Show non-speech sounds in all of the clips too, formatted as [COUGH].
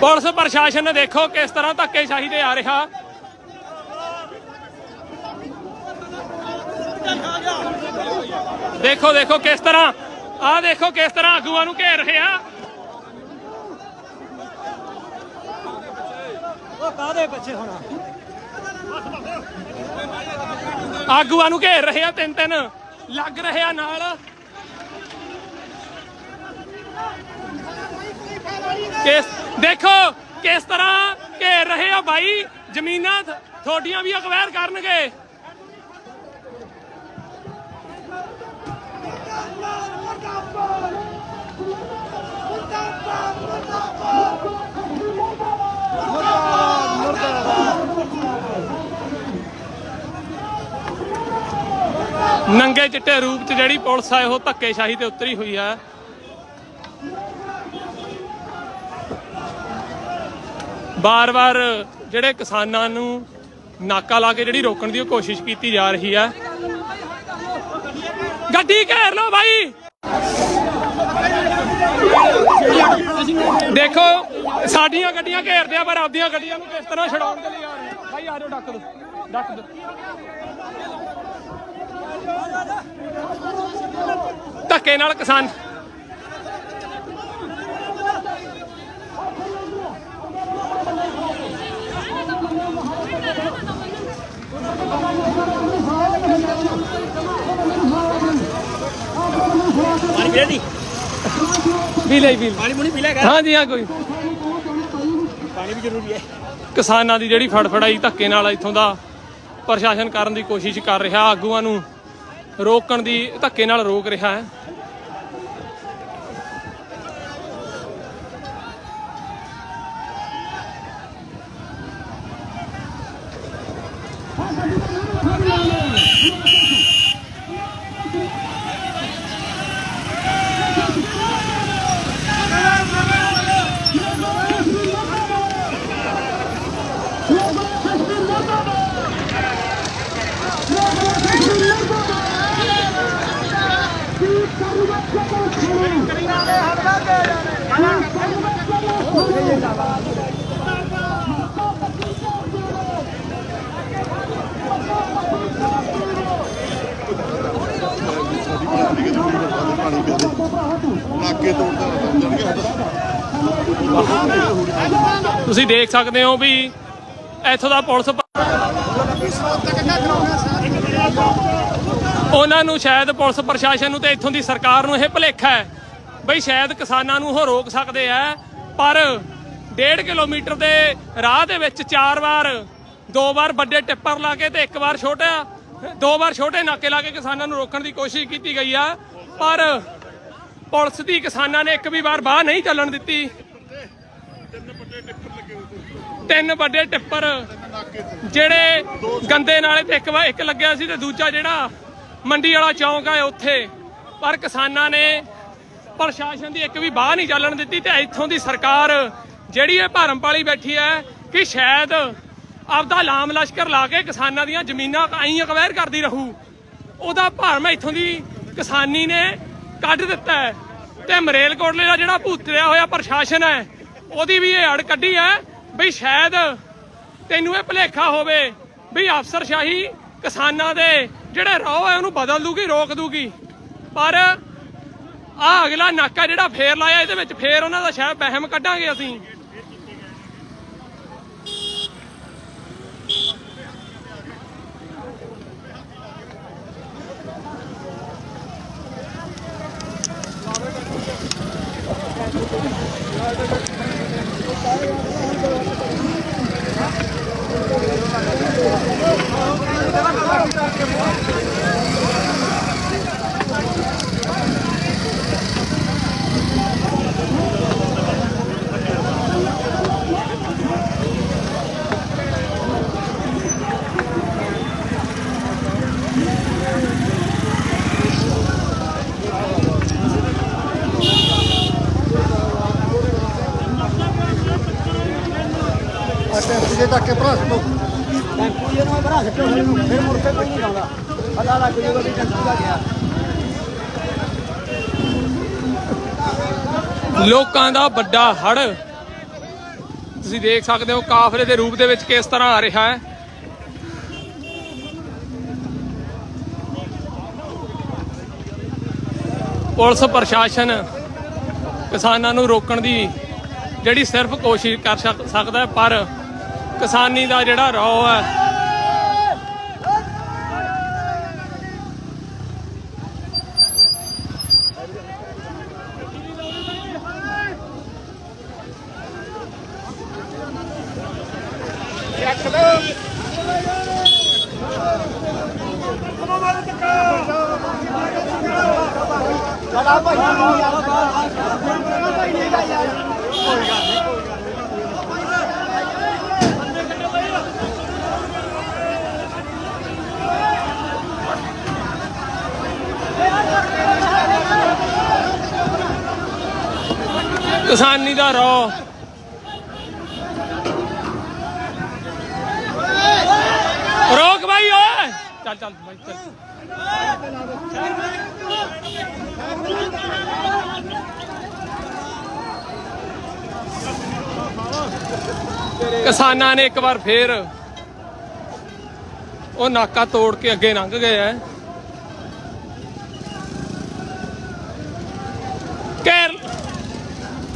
Police ਪ੍ਰਸ਼ਾਸਨ ਨੇ ਦੇਖੋ ਕਿਸ ਤਰ੍ਹਾਂ ਧੱਕੇਸ਼ਾਹੀ ਤੇ ਆ ਰਿਹਾ। ਦੇਖੋ ਦੇਖੋ ਕਿਸ ਤਰ੍ਹਾਂ ਆਹ ਦੇਖੋ ਕਿਸ ਤਰ੍ਹਾਂ ਆਗੂਆਂ ਨੂੰ ਘੇਰ ਰਹੇ। ਆ ਉਹ ਕਾਦੇ ਪਿੱਛੇ ਹੋਣਾ? ਆਗੂਆਂ ਨੂੰ ਘੇਰ ਰਹੇ ਆ ਤਿੰਨ ਤਿੰਨ ਲੱਗ ਰਹੇ ਆ ਨਾਲ। ਕਿਸ, ਦੇਖੋ, ਕਿਸ ਤਰ੍ਹਾਂ ਘੇਰ ਰਹੇ ਆ ਬਾਈ, ਜ਼ਮੀਨਾਂ ਥ- ਤੁਹਾਡੀਆਂ ਵੀ ਅਕਵਾਇਰ ਕਰਨਗੇ। ਨੰਗੇ ਚਿੱਟੇ ਰੂਪ 'ਚ ਜਿਹੜੀ ਪੁਲਿਸ ਆ, ਉਹ ਧੱਕੇਸ਼ਾਹੀ ਤੇ ਉਤਰੀ ਹੋਈ ਆ। ਬਾਰ-ਬਾਰ ਜਿਹੜੇ ਕਿਸਾਨਾਂ ਨੂੰ ਨਾਕਾ ਲਾ ਕੇ ਜਿਹੜੀ ਰੋਕਣ ਦੀ ਉਹ ਕੋਸ਼ਿਸ਼ ਕੀਤੀ ਜਾ ਰਹੀ ਹੈ। ਗੱਡੀ ਘੇਰ ਲਓ ਭਾਈ ਦੇਖੋ, ਸਾਡੀਆਂ ਗੱਡੀਆਂ ਘੇਰਦੇ ਆ, ਪਰ ਆਪਦੀਆਂ ਗੱਡੀਆਂ ਨੂੰ ਕਿਸ ਤਰ੍ਹਾਂ ਛਡਾਉਣ ਦੇ ਲਈ ਆ ਰਹੇ ਭਾਈ ਆ ਜਾਓ, ਡੱਕ ਦੋ ਡੱਕ ਦੋ। ਧੱਕੇ ਨਾਲ ਕਿਸਾਨ ਪਾਣੀ ਪੀ ਲੈਣੀ ਵੀ ਲਈ। ਵੀ ਪਾਣੀ ਪੂਣੀ ਪੀ ਲੈ ਕਰ। ਹਾਂ ਜੀ ਹਾਂ ਕੋਈ। ਪਾਣੀ ਵੀ ਜ਼ਰੂਰੀ ਹੈ। ਕਿਸਾਨਾਂ ਦੀ ਜਿਹੜੀ ਫੜਫੜਾਈ ਧੱਕੇ ਨਾਲ ਇੱਥੋਂ ਦਾ ਪ੍ਰਸ਼ਾਸਨ ਕਰਨ ਦੀ ਕੋਸ਼ਿਸ਼ ਕਰ ਰਿਹਾ ਆਗੂਆਂ ਨੂੰ ਰੋਕਣ ਦੀ ਧੱਕੇ ਨਾਲ ਰੋਕ ਰਿਹਾ ਹੈ। Mm-hmm. [LAUGHS] ਨਾਕੇ ਤੋੜਦਾ ਜਾਣਗੇ ਤੁਸੀਂ ਦੇਖ ਸਕਦੇ ਹੋ ਵੀ ਇੱਥੋਂ ਦਾ ਪੁਲਿਸ ਉਹਨਾਂ ਨੂੰ ਸ਼ਾਇਦ ਪੁਲਿਸ ਪ੍ਰਸ਼ਾਸਨ ਨੂੰ ਤੇ ਇੱਥੋਂ ਦੀ ਸਰਕਾਰ ਨੂੰ ਇਹ ਭੁਲੇਖਾ ਹੈ ਬਈ ਸ਼ਾਇਦ ਕਿਸਾਨਾਂ ਨੂੰ ਉਹ ਰੋਕ ਸਕਦੇ ਆ, ਪਰ 1.5 ਕਿਲੋਮੀਟਰ ਦੇ ਰਾਹ ਦੇ ਵਿੱਚ ਚਾਰ ਵਾਰ, ਦੋ ਵਾਰ ਵੱਡੇ ਟਿੱਪਰ ਲਾ ਕੇ ਤੇ ਇੱਕ ਵਾਰ ਛੋਟਾ, ਦੋ ਵਾਰ ਛੋਟੇ ਨਾਕੇ ਲਾ ਕੇ ਕਿਸਾਨਾਂ ਨੂੰ ਰੋਕਣ ਦੀ ਕੋਸ਼ਿਸ਼ ਕੀਤੀ ਗਈ ਆ। ਪਰ ਪੁਲਿਸ ਦੀ ਕਿਸਾਨਾਂ ਨੇ ਇੱਕ ਵੀ ਵਾਰ ਬਾਹ ਨਹੀਂ ਚੱਲਣ ਦਿੱਤੀ। ਤਿੰਨ ਵੱਡੇ ਟਿੱਪਰ ਜਿਹੜੇ ਗੰਦੇ ਨਾਲੇ ਤੇ ਇੱਕ ਵਾ ਇੱਕ ਲੱਗਿਆ ਸੀ ਤੇ ਦੂਜਾ ਜਿਹੜਾ ਮੰਡੀ ਵਾਲਾ ਚੌਂਕ ਆ ਉੱਥੇ। ਪਰ ਕਿਸਾਨਾਂ ਨੇ ਪ੍ਰਸ਼ਾਸਨ ਦੀ ਇੱਕ ਵੀ ਬਾਹ ਨਹੀਂ ਚੱਲਣ ਦਿੱਤੀ ਤੇ ਇੱਥੋਂ ਦੀ ਸਰਕਾਰ ਜਿਹੜੀ ਇਹ ਭਰਮ ਪਾਲੀ ਬੈਠੀ ਹੈ ਕਿ ਸ਼ਾਇਦ ਆਪਦਾ ਲਾਮ ਲਸ਼ਕਰ ਲਾ ਕੇ ਕਿਸਾਨਾਂ ਦੀਆਂ ਜ਼ਮੀਨਾਂ ਆਈ ਅਕਵਾਇਰ ਕਰਦੀ ਰਹੂ। ਉਹਦਾ ਭਰਮ ਇੱਥੋਂ ਦੀ ਕਿਸਾਨੀ ਨੇ ਕੱਢ ਦਿੱਤਾ ਹੈ ਤੇ ਮਰੇਲਕੋਟਲੇ ਦਾ ਜਿਹੜਾ ਭੂਤਰਿਆ ਹੋਇਆ ਪ੍ਰਸ਼ਾਸਨ ਹੈ, ਉਹਦੀ ਵੀ ਇਹ ਅੜ ਕੱਢੀ ਹੈ ਵੀ ਸ਼ਾਇਦ ਤੈਨੂੰ ਇਹ ਭੁਲੇਖਾ ਹੋਵੇ ਵੀ ਅਫਸਰਸ਼ਾਹੀ ਕਿਸਾਨਾਂ ਦੇ ਜਿਹੜੇ ਰੋਹ ਹੈ, ਉਹਨੂੰ ਬਦਲ ਦੂਗੀ, ਰੋਕ ਦੂਗੀ। ਪਰ ਆ ਅਗਲਾ ਨਾਕਾ ਜਿਹੜਾ ਫੇਰ ਲਾਇਆ, ਇਹਦੇ ਵਿੱਚ ਫੇਰ ਉਹਨਾਂ ਦਾ ਸ਼ਾਇਦ ਵਹਿਮ ਕੱਢਾਂਗੇ ਅਸੀਂ ਟੈਂਪੂ ਜੇ ਤੱਕ ਕੇ ਭਰਾ ਸਕੋ ਟੈਂਪੂ ਜਿਹਨੂੰ ਭਰਾ ਸੱਟੋ ਫਿਰ ਮੁੜ ਕੇ ਕੋਈ ਨਹੀਂ ਆਉਂਦਾ ਪਤਾ ਲੱਗ ਜੂਗਾ ਵੀ ਟੈਂਪੂ ਦਾ ਗਿਆ। ਲੋਕਾਂ ਦਾ ਵੱਡਾ ਹੜ। ਤੁਸੀਂ ਦੇਖ ਸਕਦੇ ਹੋ ਕਾਫਲੇ ਦੇ ਰੂਪ ਦੇ ਵਿੱਚ ਕਿਸ ਤਰ੍ਹਾਂ ਆ ਰਿਹਾ ਹੈ। ਪੁਲਿਸ ਪ੍ਰਸ਼ਾਸਨ ਕਿਸਾਨਾਂ ਨੂੰ ਰੋਕਣ ਦੀ ਜਿਹੜੀ ਸਿਰਫ ਕੋਸ਼ਿਸ਼ ਕਰ ਸਕ- ਸਕਦਾ ਹੈ, ਪਰ ਕਿਸਾਨੀ ਦਾ ਜਿਹੜਾ ਰੌ ਹੈ ਕਿਸਾਨੀ ਦਾ ਰੋ। ਰੋਕ ਭਾਈ ਓਏ। ਚੱਲ ਚੱਲ ਭਾਈ ਚੱਲ। ਕਿਸਾਨਾਂ ਨੇ ਇੱਕ ਵਾਰ ਫੇਰ ਉਹ ਨਾਕਾ ਤੋੜ ਕੇ ਅੱਗੇ ਲੰਘ ਗਏ ਐ। ਘੇਰ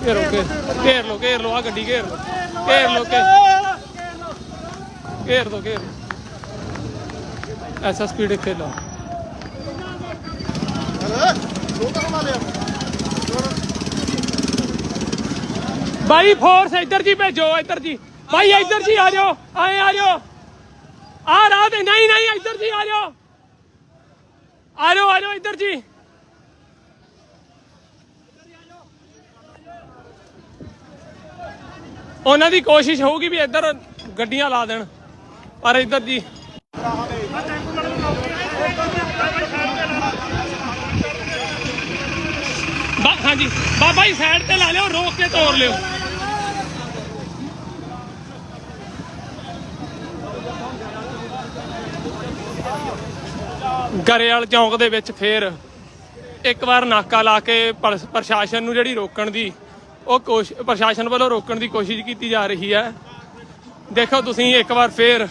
ਘੇਰੋ ਘੇਰ ਘੇਰ ਲੋ ਘੇਰ ਲੋ ਆ ਗੱਡੀ ਘੇਰ ਲੋ ਘੇਰ ਲੋ ਘੇਰ ਦੋ, ਘੇਰ ਐਸਾ ਸਪੀਡ ਖੇਲੋ ਦੋ ਤਾਂ ਫੋਰਸ ਇੱਧਰ ਜੀ ਭੇਜੋ, ਇੱਧਰ ਜੀ। ਬਾਈ, ਇੱਧਰ ਜੀ ਆ ਜਾਓ, ਆਏ ਆ ਜਾਓ। ਆ ਰਾਹ ਤੇ ਨਹੀਂ ਨਹੀਂ, ਇੱਧਰ ਜੀ ਆ ਜਾਓ। ਆ ਜਾਓ ਆ ਜਾਓ, ਇੱਧਰ ਜੀ। ਉਹਨਾਂ ਦੀ ਕੋਸ਼ਿਸ਼ ਹੋਊਗੀ ਵੀ ਇੱਧਰ ਗੱਡੀਆਂ ਲਾ ਦੇਣ, ਪਰ ਇੱਧਰ ਜੀ ਬਾ, ਹਾਂਜੀ, ਬਾਬਾ ਜੀ ਸਾਈਡ ਤੇ ਲਾ ਲਿਓ, ਰੋਕ ਕੇ ਤੋੜ ਲਿਓ। ਗਰੇਵਾਲ ਚੌਂਕ ਦੇ ਵਿੱਚ ਫੇਰ ਇੱਕ ਵਾਰ ਨਾਕਾ ਲਾ ਕੇ ਪੁਲਿਸ ਪ੍ਰਸ਼ਾਸਨ ਨੂੰ ਜਿਹੜੀ ਰੋਕਣ ਦੀ ਉਹ ਕੋਸ਼ ਪ੍ਰਸ਼ਾਸਨ ਵੱਲੋਂ ਰੋਕਣ ਦੀ ਕੋਸ਼ਿਸ਼ ਕੀਤੀ ਜਾ ਰਹੀ ਹੈ। ਦੇਖੋ ਤੁਸੀਂ ਇੱਕ ਵਾਰ ਫੇਰ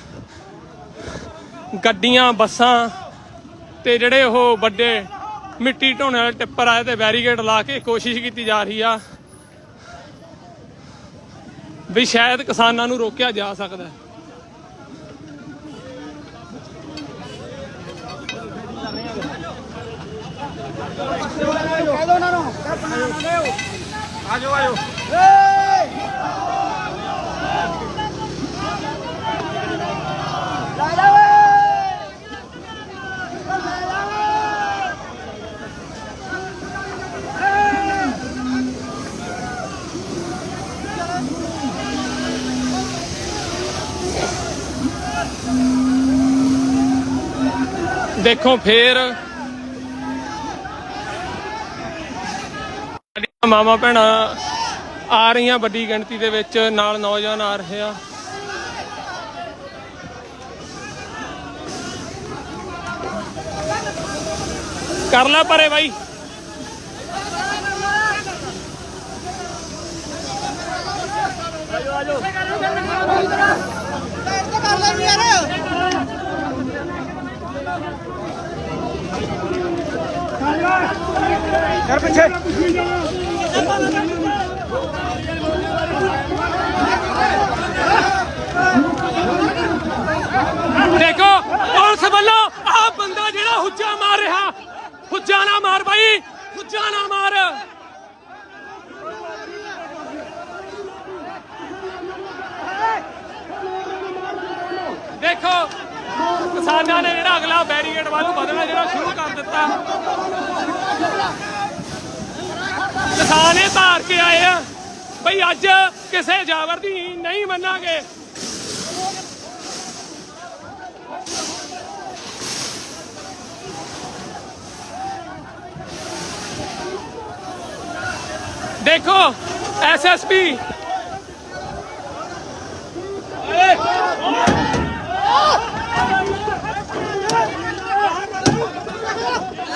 ਗੱਡੀਆਂ, ਬੱਸਾਂ ਤੇ ਜਿਹੜੇ ਉਹ ਵੱਡੇ ਮਿੱਟੀ ਢੋਣੇ ਵਾਲੇ ਟਿੱਪਰ ਆਏ ਤੇ ਬੈਰੀਕੇਡ ਲਾ ਕੇ ਕੋਸ਼ਿਸ਼ ਕੀਤੀ ਜਾ ਰਹੀ ਆ ਵੀ ਸ਼ਾਇਦ ਕਿਸਾਨਾਂ ਨੂੰ ਰੋਕਿਆ ਜਾ ਸਕਦਾ ਕਹਿ ਦੋ ਉਹਨਾਂ ਨੂੰ ਕਹਿ ਬਣਾ ਦਿਓ ਆਜੋ ਆਜੋ ਏ ਲੈ ਜਾ ਓਏ ਲੈ ਜਾ ਓਏ ਦੇਖੋ ਫੇਰ ਮਾਮਾ ਭੈਣਾਂ ਆ ਰਹੀਆਂ ਵੱਡੀ ਗਿਣਤੀ ਦੇ ਵਿੱਚ, ਨਾਲ ਨੌਜਵਾਨ ਆ ਰਹੇ ਆ। ਕਰ ਲੈ ਪਰੇ ਬਾਈ। ਕਰ ਲੈ ਯਾਰ ਕਰ ਪਿੱਛੇ। ਦੇਖੋ, ਪੁਲਿਸ ਵੱਲੋਂ ਆ ਬੰਦਾ ਜਿਹੜਾ ਹੁੱਜਾ ਮਾਰ ਰਿਹਾ, ਹੁੱਜਾ ਨਾ ਮਾਰ ਬਾਈ, ਹੁੱਜਾ ਨਾ ਮਾਰ। ਦੇਖੋ, ਕਿਸਾਨਾਂ ਨੇ ਜਿਹੜਾ ਅਗਲਾ ਬੈਰੀਕੇਡ ਵੱਲ ਵਧਣਾ ਜਿਹੜਾ ਸ਼ੁਰੂ ਕਰ ਦਿੱਤਾ। ਕਿਸਾਨ ਇਹ ਧਾਰ ਕੇ ਆਏ ਆ, ਬਈ ਅੱਜ ਕਿਸੇ ਜਾਵਰ ਦੀ ਨਹੀਂ ਮੰਨਾਂਗੇ। ਦੇਖੋ ਐਸਐਸਪੀ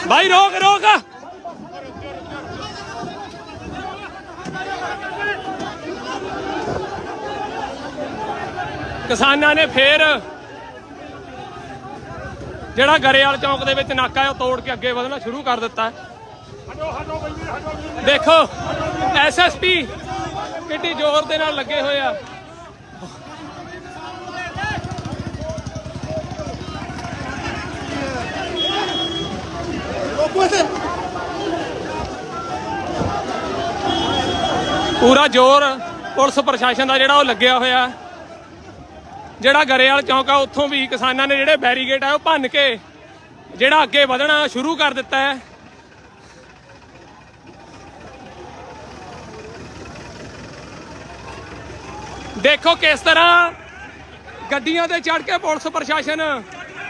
ਭਾਈ ਰੋਕ ਰੋਕ। ਕਿਸਾਨਾਂ ਨੇ ਫੇਰ ਜਿਹੜਾ ਗਰੇਵਾਲ ਚੌਂਕ ਦੇ ਵਿੱਚ ਨਾਕਾ ਹੈ, ਉਹ ਤੋੜ ਕੇ ਅੱਗੇ ਵਧਣਾ ਸ਼ੁਰੂ ਕਰ ਦਿੱਤਾ ਹੈ। ਦੇਖੋ ਐਸਐਸਪੀ ਕਿੰਨੀ ਜ਼ੋਰ ਦੇ ਨਾਲ ਲੱਗੇ ਹੋਏ ਆ। ਪੂਰਾ ਜ਼ੋਰ ਪੁਲਿਸ ਪ੍ਰਸ਼ਾਸਨ ਦਾ ਜਿਹੜਾ ਉਹ ਲੱਗਿਆ ਹੋਇਆ। ਜਿਹੜਾ ਗਰੇਵਾਲ ਚੌਂਕ ਆ, ਉੱਥੋਂ ਵੀ ਕਿਸਾਨਾਂ ਨੇ ਜਿਹੜੇ ਬੈਰੀਗੇਟ ਆ, ਉਹ ਭੰਨ ਕੇ ਜਿਹੜਾ ਅੱਗੇ ਵਧਣਾ ਸ਼ੁਰੂ ਕਰ ਦਿੱਤਾ ਹੈ। ਦੇਖੋ ਕਿਸ ਤਰ੍ਹਾਂ ਗੱਡੀਆਂ ਤੇ ਚੜ ਕੇ ਪੁਲਿਸ ਪ੍ਰਸ਼ਾਸਨ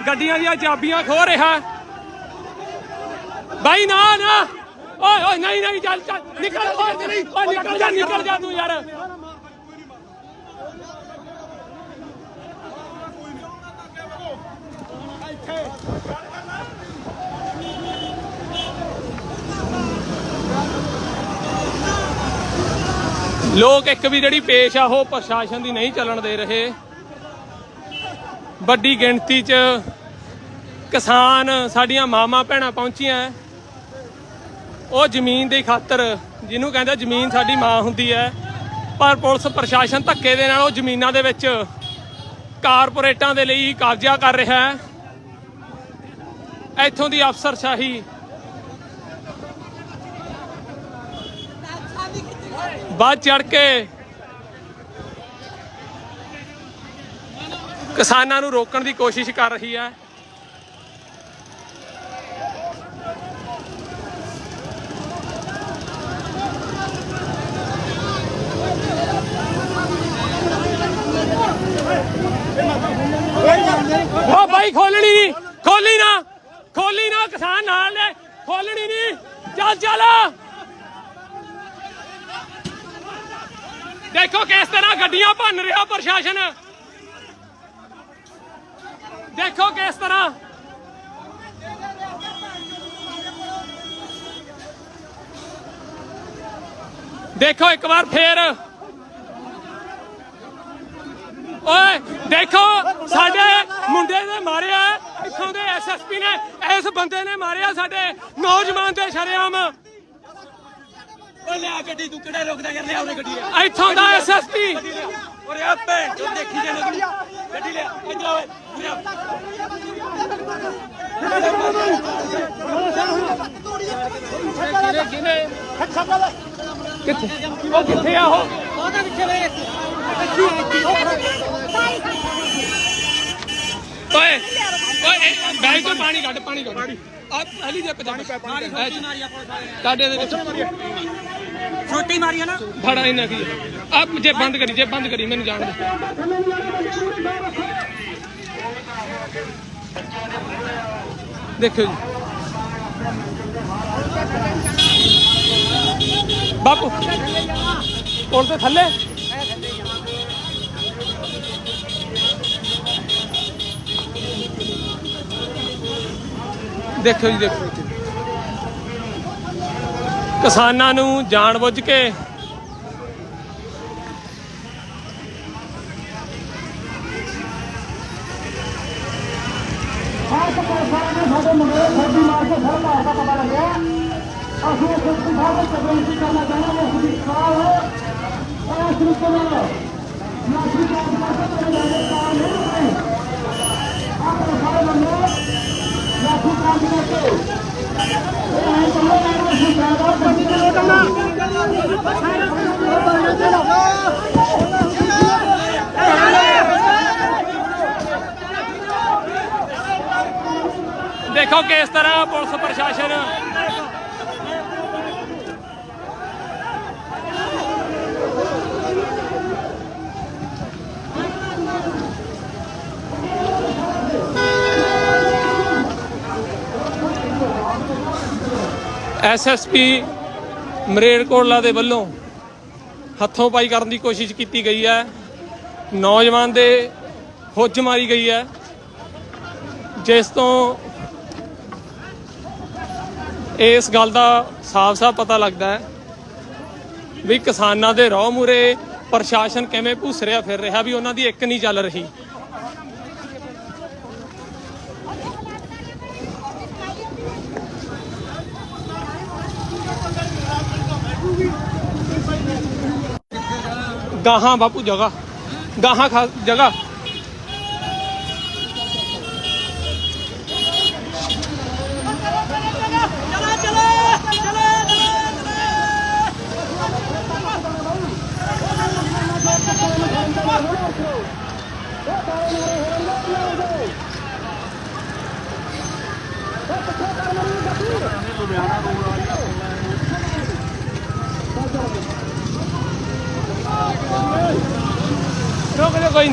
ਗੱਡੀਆਂ ਦੀਆਂ ਚਾਬੀਆਂ ਖੋ ਰਿਹਾ। ਬਾਈ ਨਾ ਨਾ। ਓਏ ਓਏ, ਨਹੀਂ ਨਹੀਂ, ਚੱਲ ਚੱਲ। ਨਿਕਲ, ਓਏ ਨਹੀਂ ਨਿਕਲ ਜਾ ਨਿਕਲ ਜਾ ਤੂੰ ਯਾਰ। ਲੋਕ ਇੱਕ ਵੀ ਜਿਹੜੀ ਪੇਸ਼ ਆ, ਉਹ ਪ੍ਰਸ਼ਾਸਨ ਦੀ ਨਹੀਂ ਚੱਲਣ ਦੇ ਰਹੇ। ਵੱਡੀ ਗਿਣਤੀ 'ਚ ਕਿਸਾਨ ਸਾਡੀਆਂ ਮਾਮਾ ਭੈਣਾਂ ਪਹੁੰਚੀਆਂ। ਉਹ ਜ਼ਮੀਨ ਦੀ ਖਾਤਰ, ਜਿਹਨੂੰ ਕਹਿੰਦੇ ਜ਼ਮੀਨ ਸਾਡੀ ਮਾਂ ਹੁੰਦੀ ਹੈ, ਪਰ ਪੁਲਿਸ ਪ੍ਰਸ਼ਾਸਨ ਧੱਕੇ ਦੇ ਨਾਲ ਉਹ ਜ਼ਮੀਨਾਂ ਦੇ ਵਿੱਚ ਕਾਰਪੋਰੇਟਾਂ ਦੇ ਲਈ ਕਬਜ਼ਾ ਕਰ ਰਿਹਾ ਹੈ। ਇੱਥੋਂ ਦੀ ਅਫਸਰਸ਼ਾਹੀ। ਬਾਅਦ ਚੜ ਕੇ ਕਿਸਾਨਾਂ ਨੂੰ ਰੋਕਣ ਦੀ ਕੋਸ਼ਿਸ਼ ਕਰ ਰਹੀ ਹੈ। ਉਹ ਬਾਈ ਖੋਲਣੀ ਨਹੀਂ ਖੋਲੀ ਨਾ। ਖੋਲੀ ਕਿਸਾਨ ਨਾਲ ਨੇ? ਖੋਲਣੀ ਨਹੀਂ ਚੱਲ ਚੱਲ। ਦੇਖੋ ਕਿਸ ਤਰ੍ਹਾਂ ਗੱਡੀਆਂ ਭੰਨ ਰਿਹਾ ਪ੍ਰਸ਼ਾਸਨ। ਦੇਖੋ ਕਿਸ ਤਰ੍ਹਾਂ। ਦੇਖੋ ਇੱਕ ਵਾਰ ਫੇਰ। ਓਏ, ਦੇਖੋ, ਸਾਡੇ ਮੁੰਡੇ ਨੇ ਮਾਰਿਆ। ਇੱਥੋਂ ਦੇ ਐਸਐਸਪੀ ਨੇ ਇਸ ਬੰਦੇ ਨੇ ਮਾਰਿਆ ਸਾਡੇ ਨੌਜਵਾਨ ਦੇ ਸ਼ਰੇਆਮ। ਓ ਲਿਆ ਗੱਡੀ ਤੂੰ ਕਿਹੜਾ ਰੁਕਦਾ ਕਰ ਲਿਆ ਉਹਨੇ ਗੱਡੀ ਇੱਥੋਂ ਦਾ ਐਸਐਸਪੀ ਓਰੇ ਆਪੇ ਤੂੰ ਦੇਖੀ ਜਾਣਾ ਗੱਡੀ ਗੱਡੀ ਲਿਆ ਇੱਧਰ ਆ ਓਏ ਉਰੇ ਆ। ਕਿੱਥੇ? ਉਹ ਕਿੱਥੇ ਆ ਉਹ? ਓਏ ਓਏ ਬੈਗ ਤੋਂ ਪਾਣੀ ਕੱਢ ਪਾਣੀ ਕੱਢ। ਆ ਹਲੀ ਦੇ ਪਾਣੀ ਕਾਡੇ ਦੇ ਵਿੱਚ। ਛੋਟੀ ਮਾਰੀ ਆ ਨਾ। ਫੜਾ ਇਹਨਾਂ ਕੀ ਆ ਜੇ ਬੰਦ ਕਰੀ ਜੇ ਬੰਦ ਕਰੀ ਮੈਨੂੰ ਜਾਣ ਦੇ। ਦੇਖੋ ਜੀ। ਬਾਪੂ ਤੇ ਥੱਲੇ। ਦੇਖੋ ਜੀ ਦੇਖੋ ਕਿਸਾਨਾਂ ਨੂੰ ਜਾਣਬੁੱਝ ਕੇ ਦੇਖੋ ਕਿਸ ਤਰ੍ਹਾਂ ਪੁਲਿਸ ਪ੍ਰਸ਼ਾਸਨ ਐਸਐਸਪੀ ਮਰੇੜਕੋਟਲਾ ਦੇ ਵੱਲੋਂ ਹੱਥੋਂ ਪਾਈ ਕਰਨ ਦੀ ਕੋਸ਼ਿਸ਼ ਕੀਤੀ ਗਈ ਹੈ। ਨੌਜਵਾਨ ਦੇ ਹੁੱਜ ਮਾਰੀ ਗਈ ਹੈ। ਜਿਸ ਤੋਂ ਇਸ ਗੱਲ ਦਾ ਸਾਫ਼-ਸਾਫ਼ ਪਤਾ ਲੱਗਦਾ ਹੈ ਵੀ ਕਿਸਾਨਾਂ ਦੇ ਰੋਹ ਮੂਰੇ ਪ੍ਰਸ਼ਾਸਨ ਕਿਵੇਂ ਭੁਸਰਿਆ ਫਿਰ ਰਿਹਾ ਵੀ ਉਹਨਾਂ ਦੀ ਇੱਕ ਨਹੀਂ ਚੱਲ ਰਹੀ। ਗਾਹਾਂ ਬਾਪੂ ਜਗ੍ਹਾ ਗਾਹਾਂ ਖਾ ਜਗ੍ਹਾ ਰੁਕ ਜਾ ਕੋਈ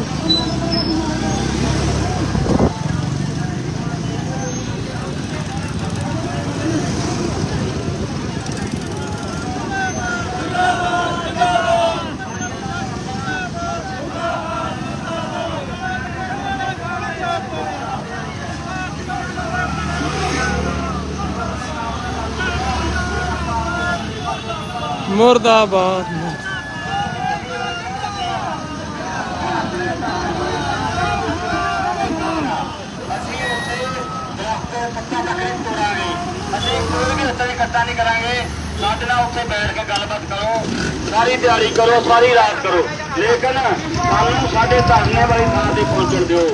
ਨੀ। ਮੁਰਦਾਬਾਦ ਅਸੀਂ ਕੋਈ ਵੀ ਰਸਤਾ ਇਕੱਠਾ ਨਹੀਂ ਕਰਾਂਗੇ ਸਾਡੇ ਨਾਲ ਉੱਥੇ ਬੈਠ ਕੇ ਗੱਲਬਾਤ ਕਰੋ ਸਾਰੀ ਦਿਹਾੜੀ ਕਰੋ ਸਾਰੀ ਰਾਤ ਕਰੋ ਲੇਕਿਨ ਸਾਨੂੰ ਸਾਡੇ ਧਰਨੇ ਵਾਲੀ ਥਾਂ ਤੇ ਪਹੁੰਚਣ ਦਿਓ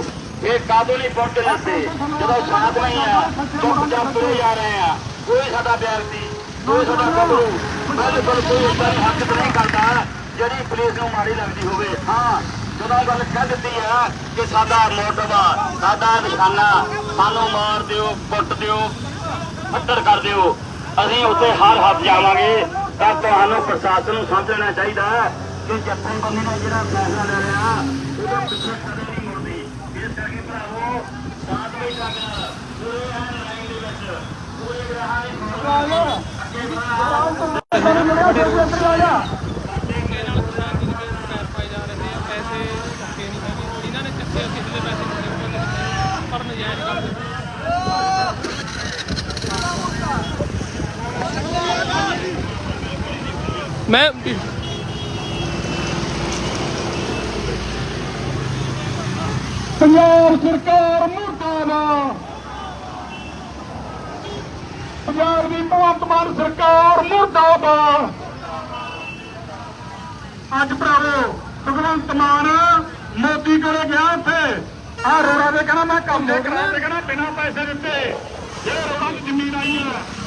ਇਹ ਕਾਦੋਂ ਨਹੀਂ ਪਹੁੰਚਣ ਦਿੰਦੇ ਜਦੋਂ ਸਾਥ ਨਹੀਂ ਆ ਚੁੱਪ ਚਾਪ ਤੁਰੇ ਜਾ ਰਹੇ ਆ ਕੋਈ ਸਾਡਾ ਵਿਅਕਤੀ ਕੋਈ ਸਾਡਾ ਗੱਭਰੂ ਬਿਲਕੁਲ ਕੋਈ ਉਸ ਹੱਕ ਨਹੀਂ ਕਰਦਾ ਜਿਹੜੀ ਪੁਲਿਸ ਨੂੰ ਮਾੜੀ ਲੱਗਦੀ ਹੋਵੇ ਹਾਂ ਜਦੋਂ ਗੱਲ ਕਹਿ ਦਿੱਤੀ ਆ ਕਿ ਸਾਡਾ ਮੋਟਿਵ ਸਾਡਾ ਨਿਸ਼ਾਨਾ, ਸਾਨੂੰ ਮਾਰ ਦਿਓ, ਕੁੱਟ ਦਿਓ ਫੱਟੜ ਕਰ ਦਿਓ, ਅਸੀਂ ਉੱਥੇ ਹਰ ਹੱਥ ਜਾਵਾਂਗੇ ਤਾਂ ਤੁਹਾਨੂੰ ਪ੍ਰਸ਼ਾਸਨ ਨੂੰ ਸਮਝਣਾ ਚਾਹੀਦਾ ਕਿ ਜਥੇਬੰਦੀ ਨੇ ਜਿਹੜਾ ਫੈਸਲਾ ਲੈ ਲਿਆ, ਉਹਦੇ ਪਿੱਛੇ ਕਦੇ ਨਹੀਂ ਮੁੜਦੀ। ਇਸ ਕਰਕੇ ਭਰਾਵੋ, ਸਾਥ ਵੀ ਕਰਨਾ ਪੂਰੇ ਐਨ ਲਾਈਨ ਦੇ ਵਿੱਚ, ਪੂਰੇ ਗ੍ਰਾਹਾਂ ਦੇ ਅੱਗੇ ਪਾਏ ਜਾ ਰਹੇ ਆ ਪੈਸੇ ਚੱਕੇ ਨਹੀਂ ਹੈਗੇ ਇਹਨਾਂ ਨੇ ਚੱਕੇ ਕਿਸੇ ਦੇ ਪੈਸੇ ਨਹੀਂ ਚੱਕੇ ਪਰ ਨਜਾਇਜ਼ ਕਰਦੇ ਮੈਂ ਪੰਜਾਬ ਸਰਕਾਰ ਮੁਰਦਾਬਾਦ ਪੰਜਾਬ ਦੀ ਭਗਵੰਤ ਮਾਨ ਸਰਕਾਰ ਮੁਰਦਾਬਾਦ ਅੱਜ ਭਰਾਵੋ, ਭਗਵੰਤ ਮਾਨ ਮੋਦੀ ਕੋਲੇ ਗਿਆ ਇੱਥੇ। ਆ ਰੋੜਾ ਦੇ ਕਹਿੰਦਾ ਮੈਂ ਕੰਮ ਦੇ ਕਰਾ ਤੇ ਕਹਿੰਦਾ ਬਿਨਾਂ ਪੈਸੇ ਦਿੱਤੇ। ਜਿਹੜੇ ਰੋੜਾ ਦੀ ਜ਼ਮੀਨ ਆਈ ਆ